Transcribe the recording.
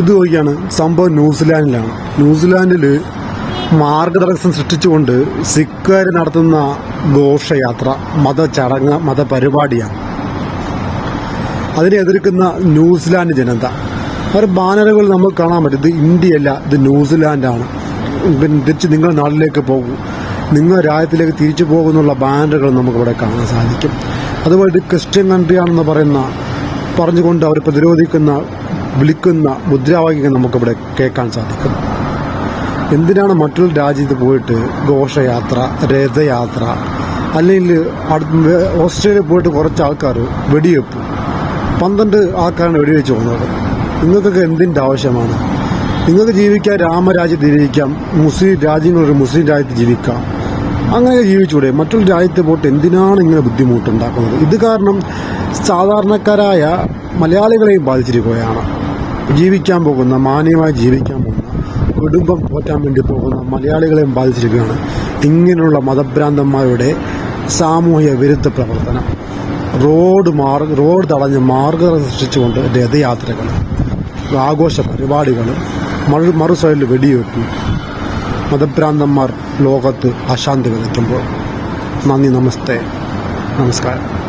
ഇത് നോക്കിയാണ് സംഭവം ന്യൂസിലാൻഡിലാണ്. ന്യൂസിലാൻഡിൽ മാർഗദർശനം സൃഷ്ടിച്ചുകൊണ്ട് സിഖുകാർ നടത്തുന്ന ഘോഷയാത്ര മതചടങ്ങ് മതപരിപാടിയാണ്. അതിനെ എതിർക്കുന്ന ന്യൂസിലാൻഡ് ജനത. അവർ ബാനറുകൾ നമുക്ക് കാണാൻ പറ്റും. ഇത് ഇന്ത്യയല്ല ഇത് ന്യൂസിലാൻഡാണ്. പിന്നെ തിരിച്ച് നിങ്ങൾ നാട്ടിലേക്ക് പോകൂ. നിങ്ങൾ രാജ്യത്തിലേക്ക് തിരിച്ചു പോകുന്നുള്ള ബാനറുകൾ നമുക്കിവിടെ കാണാൻ സാധിക്കും. അതുപോലെ ഇത് ക്രിസ്ത്യൻ കൺട്രിയാണെന്ന് പറയുന്ന പറഞ്ഞുകൊണ്ട് അവർ പ്രതിരോധിക്കുന്ന വിളിക്കുന്ന മുദ്രാവാക്യങ്ങൾ നമുക്കിവിടെ കേൾക്കാൻ സാധിക്കും. എന്തിനാണ് മറ്റൊരു രാജ്യത്ത് പോയിട്ട് ഘോഷയാത്ര രഥയാത്ര അല്ലെങ്കിൽ ഓസ്ട്രേലിയ പോയിട്ട് കുറച്ച് ആൾക്കാർ വെടിവെപ്പ്? പന്ത്രണ്ട് ആൾക്കാരാണ് വെടിവെച്ച് പോകുന്നത്. നിങ്ങൾക്കൊക്കെ എന്തിന്റെ ആവശ്യമാണ്? നിങ്ങൾക്ക് ജീവിക്കാൻ രാമരാജ്യത്ത് ജീവിക്കാം മുസ്ലിം രാജ്യങ്ങളൊരു മുസ്ലിം രാജ്യത്ത് ജീവിക്കാം. അങ്ങനെ ജീവിച്ചൂടെ. മറ്റൊരു രാജ്യത്ത് പോയിട്ട് എന്തിനാണ് ഇങ്ങനെ ബുദ്ധിമുട്ടുണ്ടാക്കുന്നത് ഇത് കാരണം സാധാരണക്കാരായ മലയാളികളെയും ബാധിച്ചിരിക്കുകയാണ്. ജീവിക്കാൻ പോകുന്ന മാന്യമായി ജീവിക്കാൻ പോകുന്ന കുടുംബം പോറ്റാൻ വേണ്ടി പോകുന്ന മലയാളികളെയും ബാധിച്ചിരിക്കുകയാണ് ഇങ്ങനെയുള്ള മതഭ്രാന്തന്മാരുടെ സാമൂഹ്യ വിരുദ്ധ പ്രവർത്തനം. റോഡ് മാർഗ റോഡ് തടഞ്ഞ് മാർഗം സൃഷ്ടിച്ചുകൊണ്ട് രഥയാത്രകൾ ആഘോഷ പരിപാടികൾ മറു മറു സൈഡിൽ വെടിയൊക്കെ മതഭ്രാന്തന്മാർ ലോകത്ത് അശാന്തി വിതയ്ക്കുമ്പോൾ. നന്ദി നമസ്തേ. നമസ്കാരം.